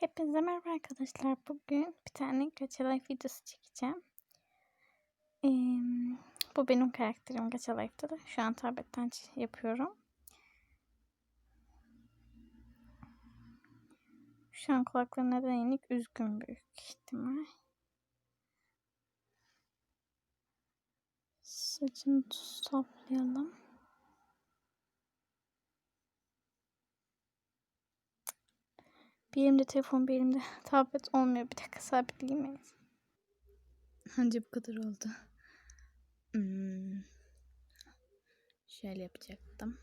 Hepinize merhaba arkadaşlar. Bugün bir tane Gacha videosu çekeceğim. Ee, bu benim karakterim Gacha da. Şu an tabletten yapıyorum. Şu an kulakları neden? Üzgün büyük ihtimal. Saçını toplayalım. Bir elimde telefon bir elimde tablet olmuyor. Bir dakika sabitleyeyim en Anca bu kadar oldu. Hmm. Şöyle yapacaktım.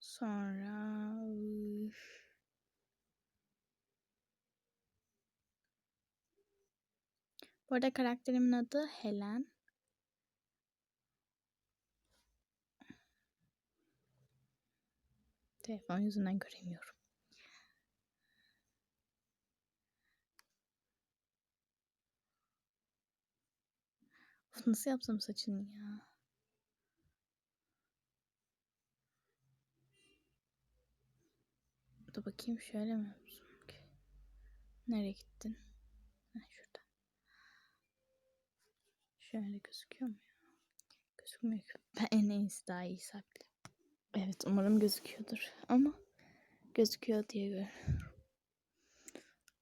Sonra... Bu arada karakterimin adı Helen. Telefon yüzünden göremiyorum. Nasıl yapsam saçını ya? Dur bakayım şöyle mi yapsam ki? Nereye gittin? Ha, şurada. Şöyle gözüküyor mu ya? Gözükmüyor ki. Ben en iyisi daha iyi saklı. Evet umarım gözüküyordur. Ama gözüküyor diye görüyorum.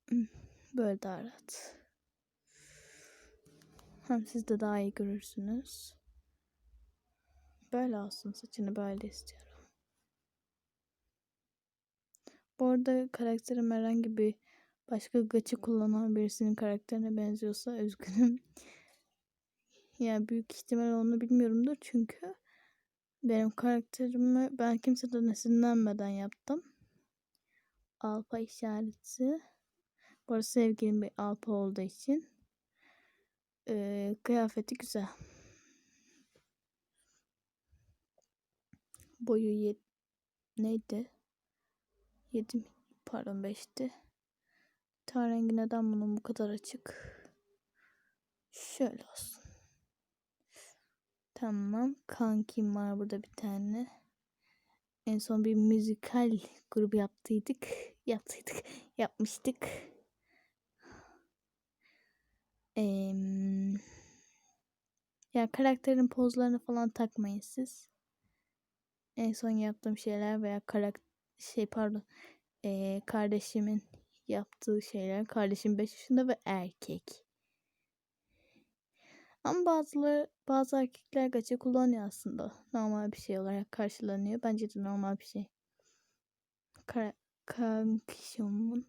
Hmm, böyle daha rahat. Hem siz de daha iyi görürsünüz. Böyle olsun saçını böyle istiyorum. Bu arada karakterim herhangi bir başka gaçı kullanan birisinin karakterine benziyorsa üzgünüm. yani büyük ihtimal onu bilmiyorumdur çünkü benim karakterimi ben kimseden esinlenmeden yaptım. Alpa işareti. Bu arada sevgilim bir alpa olduğu için ee, kıyafeti güzel. Boyu yed neydi? 7 pardon 5'ti. Ten rengi neden bunun bu kadar açık? Şöyle olsun. Tamam. Kankim var burada bir tane. En son bir müzikal grubu yaptıydık. Yaptıydık. Yapmıştık. Ee, ya karakterin pozlarını falan takmayın siz. En son yaptığım şeyler veya karakter şey pardon ee, kardeşimin yaptığı şeyler. Kardeşim 5 yaşında ve erkek. Ama bazıları bazı erkekler gaça kullanıyor aslında. Normal bir şey olarak karşılanıyor. Bence de normal bir şey. Kar kankişimin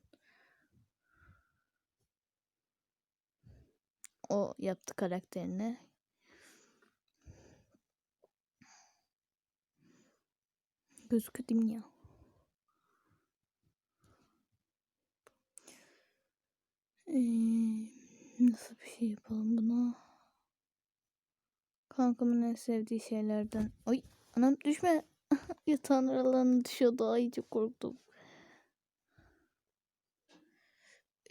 o yaptı karakterini. Gözüküyor ya? Ee, nasıl bir şey yapalım buna? Kankamın en sevdiği şeylerden. Ay anam düşme. Yatağın aralarına düşüyordu. Ay çok korktum.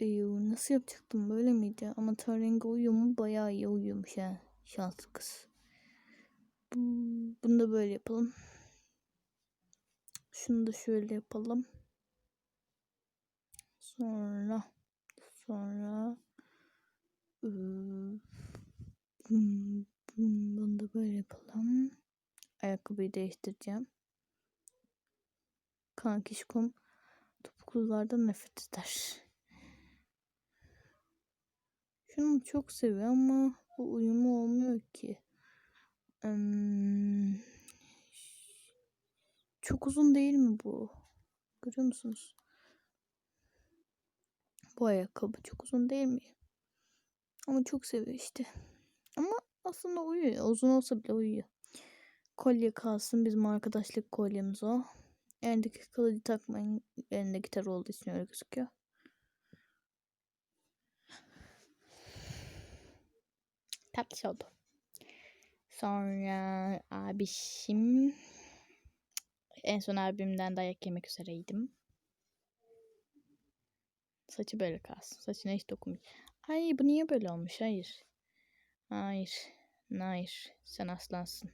Eyvah, nasıl yapacaktım böyle miydi? Ama Tarenga uyuyor mu? Bayağı iyi uyuyormuş ha. Şanslı kız. Bunu da böyle yapalım. Şunu da şöyle yapalım. Sonra sonra bunu da böyle yapalım. Ayakkabıyı değiştireceğim. Kankişkom topuklulardan nefret eder. Şunu çok seviyor ama bu uyumu olmuyor ki. Çok uzun değil mi bu? Görüyor musunuz? Bu ayakkabı çok uzun değil mi? Ama çok seviyor işte. Ama aslında uyuyor. Uzun olsa bile uyuyor. Kolye kalsın. Bizim arkadaşlık kolyemiz o. Elindeki kılıcı takmayın. Elinde gitar olduğu için öyle gözüküyor. Tatlış oldu. Sonra abişim en son abimden dayak yemek üzereydim. Saçı böyle kalsın. Saçına hiç dokunmuyor. Ay bu niye böyle olmuş? Hayır. Hayır. Hayır. Sen aslansın.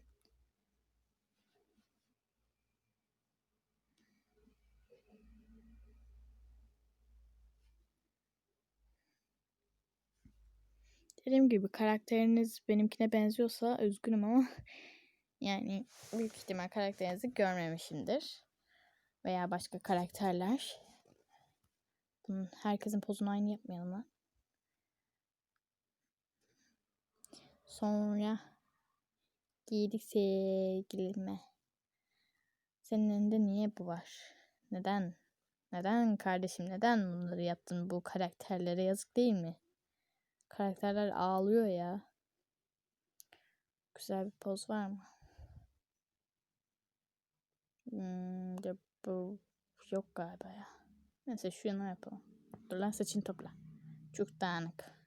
Dediğim gibi karakteriniz benimkine benziyorsa üzgünüm ama yani büyük ihtimal karakterinizi görmemişimdir. Veya başka karakterler. Bunun, herkesin pozunu aynı yapmayalım lan. Sonra giydik sevgilime. Senin elinde niye bu var? Neden? Neden kardeşim neden bunları yaptın bu karakterlere yazık değil mi? Karakterler ağlıyor ya. Güzel bir poz var mı? Hmm, de bu yok galiba ya. Neyse şu yana yapalım. Dur lan saçını topla. Çok dağınık.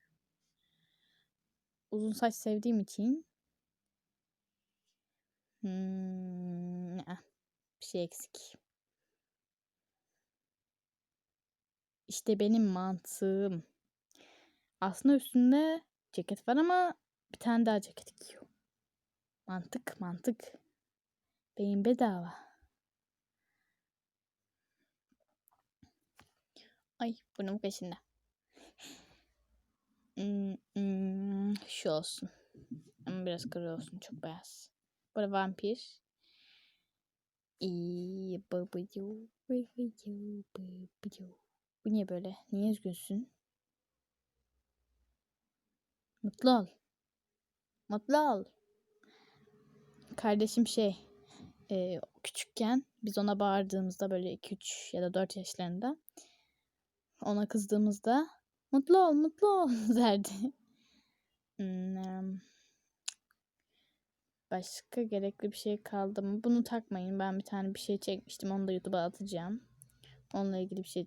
Uzun saç sevdiğim için hmm, bir şey eksik. İşte benim mantığım. Aslında üstünde ceket var ama bir tane daha ceket giyiyor. Mantık mantık. Beyin bedava. Ay burnum kaşındı. Hmm, hmm, şu olsun. Ama biraz kırı olsun. Çok beyaz. Bu da vampir. Bu niye böyle? Niye üzgünsün? Mutlu ol. Mutlu ol. Kardeşim şey e, küçükken biz ona bağırdığımızda böyle 2-3 ya da 4 yaşlarında ona kızdığımızda mutlu ol mutlu ol derdi. Hmm, Başka gerekli bir şey kaldı mı? Bunu takmayın. Ben bir tane bir şey çekmiştim. Onu da YouTube'a atacağım. Onunla ilgili bir şey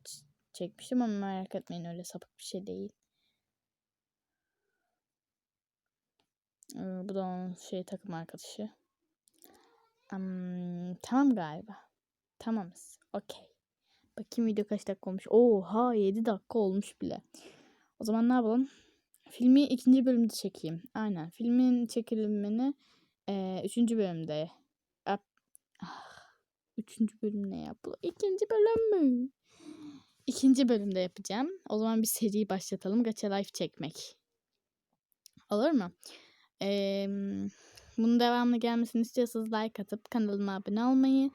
çekmiştim ama merak etmeyin öyle sapık bir şey değil. Bu da onun şey takım arkadaşı. Um, tamam galiba. Tamamız. Okey. Bakayım video kaç dakika olmuş. Oha 7 dakika olmuş bile. O zaman ne yapalım? Filmi ikinci bölümde çekeyim. Aynen. Filmin çekilimini e, üçüncü bölümde yap. Ah, üçüncü bölüm ne ya? Bu ikinci bölüm mü? İkinci bölümde yapacağım. O zaman bir seri başlatalım. Gacha Life çekmek. Olur mu? Ee, bunun devamlı gelmesini istiyorsanız like atıp kanalıma abone olmayı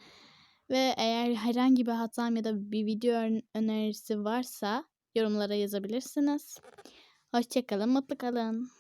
ve eğer herhangi bir hatam ya da bir video önerisi varsa yorumlara yazabilirsiniz. Hoşçakalın, mutlu kalın.